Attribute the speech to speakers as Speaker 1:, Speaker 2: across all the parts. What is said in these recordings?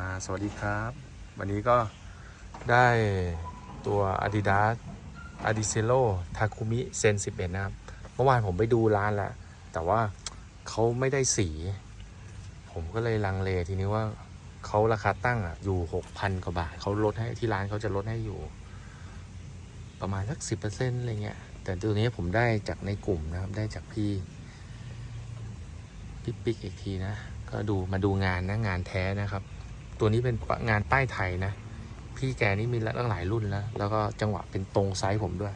Speaker 1: มาสวัสดีครับ วันนี้ก็ได้ตัว Adidas a d i c e l o Takumi Sen 11 นะครับ เมื่อวานผมไปดูร้านแล้ว แต่ว่าเขาไม่ได้สี ผมก็เลยลังเลทีนี้ว่าเขาราคาตั้งอะอยู่ 6,000 กว่าบาทเขาลดให้ที่ร้านเขาจะลดให้อยู่ ประมาณสัก 10%อะไรเงี้ย แต่ตัวนี้ผมได้จากในกลุ่มนะครับ ได้จากพี่พี่ปิ๊กอีกทีนะ ก็ดูมาดูงานนะ งานแท้นะครับ ตัวนี้เป็นงานป้ายไทยนะ พี่แกนี่มีตั้งหลายรุ่นแล้ว แล้วก็จังหวะเป็นตรงไซส์ผมด้วย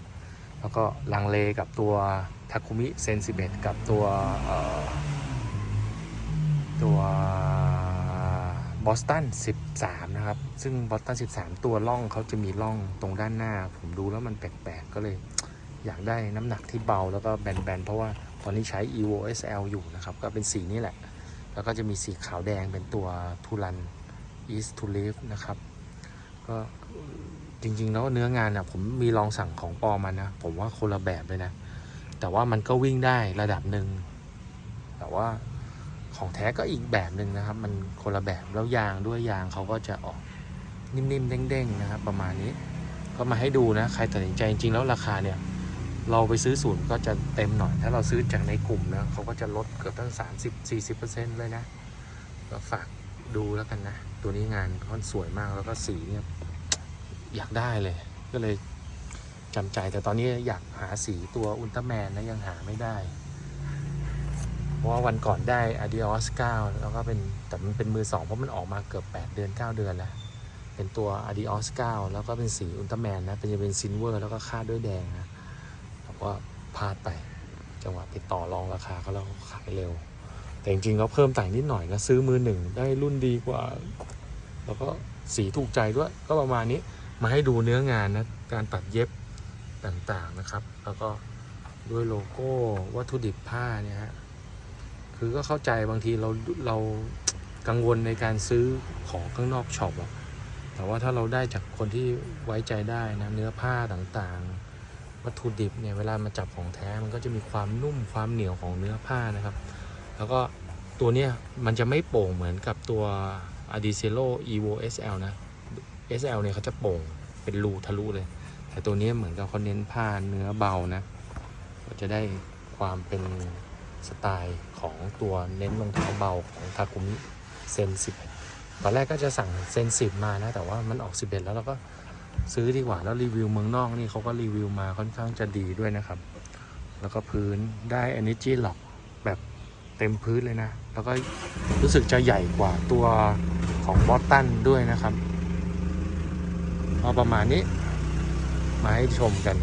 Speaker 1: แล้วก็ลังเลกับตัวทาคุมิเซน11กับตัวตัวบอสตัน 13 นะครับ ซึ่งบอสตัน 13 ตัวล่องเขาจะมีล่องตรงด้านหน้า ผมดูแล้วมันแปลกๆ ก็เลยอยากได้น้ำหนักที่เบาแล้วก็แบนๆ เพราะว่าตอนนี้ใช้ evo sl อยู่นะครับ ก็เป็นสีนี้แหละ แล้วก็จะมีสีขาวแดงเป็นตัวทูรัน east to live นะครับ ก็จริง ๆ แล้วเนื้องานอะผมมีลองสั่งของปอมมานะ ผมว่าคนละแบบเลยนะ แต่ว่ามันก็วิ่งได้ระดับหนึ่ง แต่ว่าของแท้ก็อีกแบบหนึ่งนะครับ มันคนละแบบแล้วยางด้วยยางเขาก็จะออกนิ่มๆเด้งๆนะครับ ประมาณนี้ ก็มาให้ดูนะ ใครตัดสินใจจริงๆแล้วราคาเนี่ย เราไปซื้อศูนย์ก็จะเต็มหน่อย ถ้าเราซื้อจากในกลุ่มนะเขาก็จะลดเกือบตั้ง 30-40%เลยนะก็ฝาก ดูแล้วกันนะ ตัวนี้งานค่อนสวยมากแล้วก็สีเนี่ยอยากได้เลย ก็เลยจำใจแต่ตอนนี้อยากหาสีตัวอุลตร้าแมนนะยังหาไม่ได้ เพราะว่าวันก่อนได้ Adios 9แล้วก็เป็นแต่มันเป็นมือสองเพราะมันออกมาเกือบ 8 เดือน 9 เดือนแล้ว เป็นตัว Adios 9แล้วก็เป็นสีอุลตร้าแมนนะ เป็นจะเป็นซินเวอร์แล้วก็คาดด้วยแดงนะแต่ว่าพลาดไป จังหวะติดต่อรองราคาเขาแล้วขายเร็ว แต่จริงๆเขาเพิ่มแต่งนิดหน่อยนะซื้อมือหนึ่งได้รุ่นดีกว่า แล้วก็สีถูกใจด้วยก็ประมาณนี้มาให้ดูเนื้องานนะการตัดเย็บต่างๆนะครับ แล้วก็ด้วยโลโก้วัตถุดิบผ้าเนี่ยฮะคือก็เข้าใจบางทีเราเรากังวลในการซื้อของข้างนอกช็อปอะแต่ว่าถ้าเราได้จากคนที่ไว้ใจได้นะเนื้อผ้าต่างๆ วัตถุดิบเนี่ยเวลามาจับของแท้มันก็จะมีความนุ่มความเหนียวของเนื้อผ้านะครับ แล้วก็ตัวเนี้ยมันจะไม่โป่งเหมือนกับตัว a d i c e l o evo sl นะ sl เนี่ยเขาจะโป่งเป็นรูทะลุเลย แต่ตัวนี้เหมือนกับเขาเน้นผ้าเนื้อเบานะก็จะได้ความเป็นสไตล์ของตัวเน้นรองเท้าเบาของทาคุมิเซน10ตอนแรกก็จะสั่งเซน10 มานะ แต่ว่ามันออก 11 แล้วเราก็ซื้อดีกว่า แล้วรีวิวเมืองนอกนี่เขาก็รีวิวมาค่อนข้างจะดีด้วยนะครับ แล้วก็พื้นได้ Energy Lock แบบ เต็มพื้นเลยนะ แล้วก็รู้สึกจะใหญ่กว่าตัวของบอสตันด้วยนะครับเอาประมาณนี้ มาให้ชมกัน